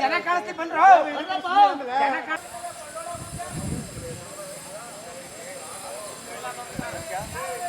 ಜನ ಕಾಣಿಸ್ತಿ ಬಂದ್ರು ಸರ್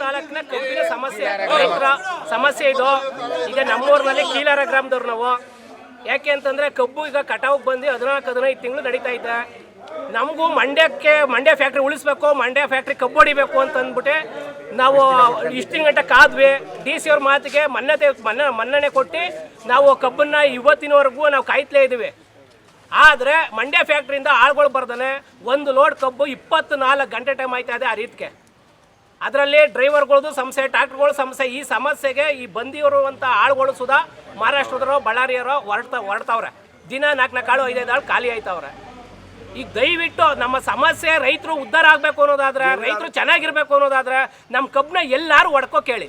ತಾಲೂಕಿನ ಕಬ್ಬಿನ ಸಮಸ್ಯೆ. ರೈತರ ಸಮಸ್ಯೆ ಇದು. ಈಗ ನಮ್ಮೂರಿನಲ್ಲಿ ಕೀಲಾರ ಗ್ರಾಮದವ್ರು ನಾವು. ಯಾಕೆ ಅಂತಂದ್ರೆ ಕಬ್ಬು ಈಗ ಕಟಾವಿಗೆ ಬಂದು ಹದಿನಾಲ್ಕು, ಹದಿನೈದು ತಿಂಗಳು ನಡೀತಾ ಇದೆ. ನಮಗೂ ಮಂಡ್ಯಕ್ಕೆ, ಮಂಡ್ಯ ಫ್ಯಾಕ್ಟ್ರಿ ಉಳಿಸ್ಬೇಕು, ಮಂಡ್ಯ ಫ್ಯಾಕ್ಟ್ರಿ ಕಬ್ಬು ಹೊಡಿಬೇಕು ಅಂತ ಅಂದ್ಬಿಟ್ಟು ನಾವು ಇಷ್ಟು ಗಂಟೆ ಕಾದ್ವಿ. ಡಿ ಸಿ ಅವ್ರ ಮಾತಿಗೆ ಮನ್ನತೆ, ಮನ್ನ, ಮನ್ನಣೆ ಕೊಟ್ಟು ನಾವು ಕಬ್ಬನ್ನ ಇವತ್ತಿನವರೆಗೂ ನಾವು ಕಾಯ್ತಲೇ ಇದ್ದೀವಿ. ಆದರೆ ಮಂಡ್ಯ ಫ್ಯಾಕ್ಟ್ರಿಯಿಂದ ಆಳ್ಗಳು ಬರ್ದಾನೆ, ಒಂದು ಲೋಡ್ ಕಬ್ಬು ಇಪ್ಪತ್ತು ನಾಲ್ಕು ಗಂಟೆ ಟೈಮ್ ಆಯ್ತಾ ಇದೆ ಆ ರೀತಿಗೆ. ಅದರಲ್ಲಿ ಡ್ರೈವರ್ಗಳದ್ದು ಸಮಸ್ಯೆ ಟ್ರಾಕ್ಟರ್ಗಳ ಸಮಸ್ಯೆ ಈ ಸಮಸ್ಯೆಗೆ ಈ ಬಂದಿರುವಂಥ ಆಳುಗಳು ಸುಧಾ ಮಹಾರಾಷ್ಟ್ರದವರು ಬಳ್ಳಾರಿಯವರು ಹೊರಡ್ತಾ ಹೊರಡ್ತಾವ್ರೆ. ದಿನ ನಾಲ್ಕು ನಾಲ್ಕು ಆಳು ಐದೈದು ಆಳು ಖಾಲಿ ಆಯ್ತವ್ರೆ. ಈಗ ದಯವಿಟ್ಟು ನಮ್ಮ ಸಮಸ್ಯೆ ರೈತರು ಉದ್ಧಾರ ಆಗಬೇಕು ಅನ್ನೋದಾದ್ರೆ ರೈತರು ಚೆನ್ನಾಗಿರ್ಬೇಕು ಅನ್ನೋದಾದ್ರೆ ನಮ್ಮ ಕಬ್ಬನ್ನ ಎಲ್ಲಾರು ಹೊಡ್ಕೋ ಕೇಳಿ.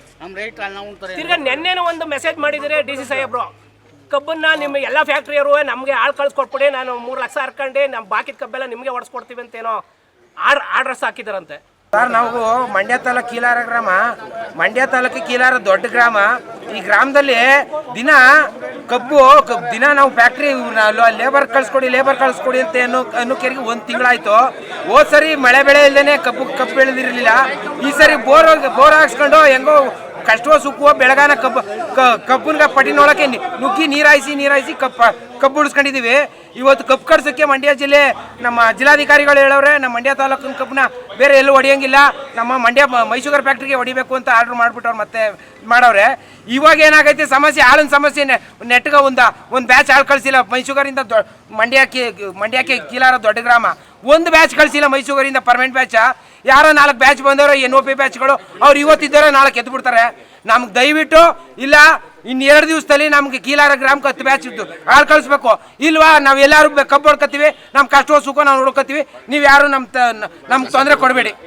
ತಿರ್ಗಾ ನೆನ್ನೆನೂ ಒಂದು ಮೆಸೇಜ್ ಮಾಡಿದಿರಿ ಡಿ ಸಿ ಸಾಹೇಬ್ರು. ಕಬ್ಬನ್ನ ನಿಮ್ಮ ಎಲ್ಲ ಫ್ಯಾಕ್ಟ್ರಿಯವರು ನಮಗೆ ಆಳು ಕಳ್ಸಿಕೊಟ್ಬಿಡಿ ನಾನು ಮೂರು ಲಕ್ಷ ಹರ್ಕೊಂಡು ನಮ್ಮ ಬಾಕಿದ ಕಬ್ಬೆಲ್ಲ ನಿಮಗೆ ಹೊಡ್ಸ್ಕೊಡ್ತೀವಿ ಅಂತೇನೋ ಆರ್ಡ್ ಆರ್ಡರ್ಸ್ ಹಾಕಿದಾರಂತೆ. ಸರ್, ನಾವು ಮಂಡ್ಯ ತಾಲೂಕು ಕೀಲಾರ ಗ್ರಾಮ. ಮಂಡ್ಯ ತಾಲೂಕು ಕೀಲಾರ ದೊಡ್ಡ ಗ್ರಾಮ. ಈ ಗ್ರಾಮದಲ್ಲಿ ದಿನ ಕಬ್ಬು ಕಬ್ ದಿನ ನಾವು ಫ್ಯಾಕ್ಟ್ರಿ ಲೇಬರ್ ಕಳ್ಸ್ಕೊಡಿ ಲೇಬರ್ ಕಳ್ಸ್ಕೊಡಿ ಅಂತ ಅನ್ನೋ ಅನ್ನೋಕೆರಿಗೆ ಒಂದು ತಿಂಗಳಾಯ್ತು. ಹೋದ್ ಸರಿ ಮಳೆ ಬೆಳೆ ಇಲ್ಲದೇ ಕಬ್ಬು ಕಬ್ಬು ಬೆಳೆದಿರಲಿಲ್ಲ. ಈ ಸರಿ ಬೋರ್ ಬೋರ್ ಹಾಕ್ಸ್ಕೊಂಡು ಹೆಂಗೋ ಕಷ್ಟವೋ ಸುಖವೋ ಬೆಳಗಾನ ಕಬ್ಬು ಕಬ್ಬುನ್ಗ ಪಟ್ಟಿ ನೋಡೋಕೆ ನುಗ್ಗಿ ನೀರಾಯಿಸಿ ನೀರಾಯಿಸಿ ಕಪ್ಪ, ಕಬ್ಬು ಉಳಿಸ್ಕೊಂಡಿದ್ದೀವಿ ಇವತ್ತು ಕಬ್ಬು ಕಡ್ಸೋಕ್ಕೆ ಮಂಡ್ಯ ಜಿಲ್ಲೆ ನಮ್ಮ ಜಿಲ್ಲಾಧಿಕಾರಿಗಳು ಹೇಳವ್ರೆ, ನಮ್ಮ ಮಂಡ್ಯ ತಾಲೂಕಿನ ಕಬ್ಬನ್ನ ಬೇರೆ ಎಲ್ಲೂ ಹೊಡೆಯೋಂಗಿಲ್ಲ ನಮ್ಮ ಮಂಡ್ಯ ಮೈಸೂಗರ್ ಫ್ಯಾಕ್ಟ್ರಿಗೆ ಹೊಡಿಬೇಕು ಅಂತ ಆರ್ಡ್ರ್ ಮಾಡಿಬಿಟ್ಟವ್ರು ಮತ್ತೆ ಮಾಡವ್ರೆ. ಇವಾಗ ಏನಾಗೈತೆ, ಸಮಸ್ಯೆ ಆಳಿನ ಸಮಸ್ಯೆ ನೆಟ್ಗೆ ಒಂದು, ಒಂದ ಒಂದು ಬ್ಯಾಚ್ ಆಳು ಕಳಿಸಿಲ್ಲ. ಮೈಸೂಗರಿಂದ ದೊ, ಮಂಡ್ಯಕ್ಕೆ ಮಂಡ್ಯಕ್ಕೆ ಕೀಲಾರ ದೊಡ್ಡ ಗ್ರಾಮ. ಒಂದು ಬ್ಯಾಚ್ ಕಳಿಸಿಲ್ಲ ಮೈಸೂರಿಂದ ಪರ್ಮನೆಂಟ್ ಬ್ಯಾಚ ಯಾರೋ ನಾಲ್ಕು ಬ್ಯಾಚ್ ಬಂದವರು ಎನ್ ಒ ಪಿ ಬ್ಯಾಚ್ಗಳು ಅವ್ರು ಇವತ್ತಿದ್ದಾರೆ ನಾಳೆ ಎದ್ದು ಬಿಡ್ತಾರೆ ನಮ್ಗೆ ದಯವಿಟ್ಟು, ಇಲ್ಲ, ಇನ್ನು ಎರಡು ದಿವಸದಲ್ಲಿ ನಮ್ಗೆ ಕೀಲಾರ ಗ್ರಾಮಕ್ಕೆ ಹತ್ತು ಬ್ಯಾಚ್ ಇದ್ದು, ಆಳು ಕಳಿಸ್ಬೇಕು. ಇಲ್ವಾ, ನಾವು ಎಲ್ಲರೂ ಕಬ್ಬು ಹೊಡ್ಕೊತೀವಿ ನಮ್ಮ ಕಷ್ಟ ಸುಖ ನಾವು ನೋಡ್ಕೋತೀವಿ ನೀವು ಯಾರು ನಮ್ಮ ನಮ್ಗೆ ತೊಂದರೆ ಕೊಡಬೇಡಿ.